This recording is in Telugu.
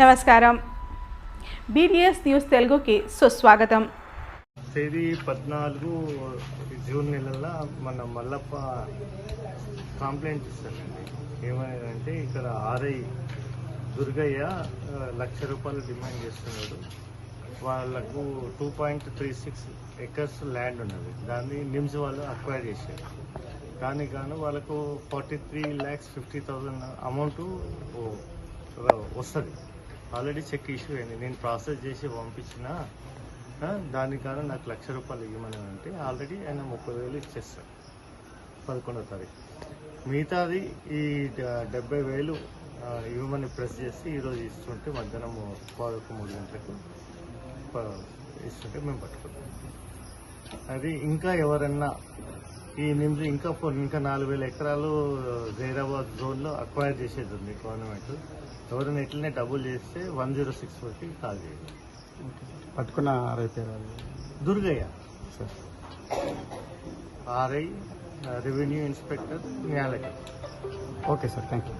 నమస్కారం. బీడిఎస్ న్యూస్ తెలుగుకి సుస్వాగతం. తేదీ పద్నాలుగు జూన్ నెలలో మన మల్లప్ప కంప్లైంట్ ఇస్తానండి ఏమైందంటే ఇక్కడ ఆర్ఐ దుర్గయ్య లక్ష రూపాయలు డిమాండ్ చేస్తున్నాడు. వాళ్ళకు two point three six acres land ఉన్నది. దాన్ని నిమ్స్ వాళ్ళు అక్వైర్ చేశారు. దానికి గాను వాళ్ళకు forty three lakhs fifty thousand amount వస్తుంది. ఆల్రెడీ చెక్ ఇష్యూ అయింది. నేను ప్రాసెస్ చేసి పంపించిన దాని కారణం నాకు లక్ష రూపాయలు ఇవ్వమని అంటే ఆల్రెడీ ఆయన ముప్పై వేలు ఇచ్చేస్తాను పదకొండో తారీఖు. మిగతాది ఈ డెబ్బై వేలు ఇవ్వమని ప్రెస్ చేసి ఈరోజు ఇస్తుంటే మధ్యాహ్నం పదకొండు మూడు గంటలకు ఇస్తుంటే మేము పట్టుకుంటాం అది ఇంకా ఎవరన్నా ఈ నిమ్స్ ఇంకా ఫోర్ ఇంకా నాలుగు వేల ఎకరాలు జైరాబాద్ జోన్లో అక్వైర్ చేసేది ఉంది గవర్నమెంట్ ఎవరైనా ఇట్లనే డబుల్ చేస్తే వన్ జీరో సిక్స్ ఫోర్కి కాల్ చేయండి. పట్టుకున్న రైతు Durgaiah. Sir RI revenue inspector న్యాలకి ఓకే సార్ థ్యాంక్ యూ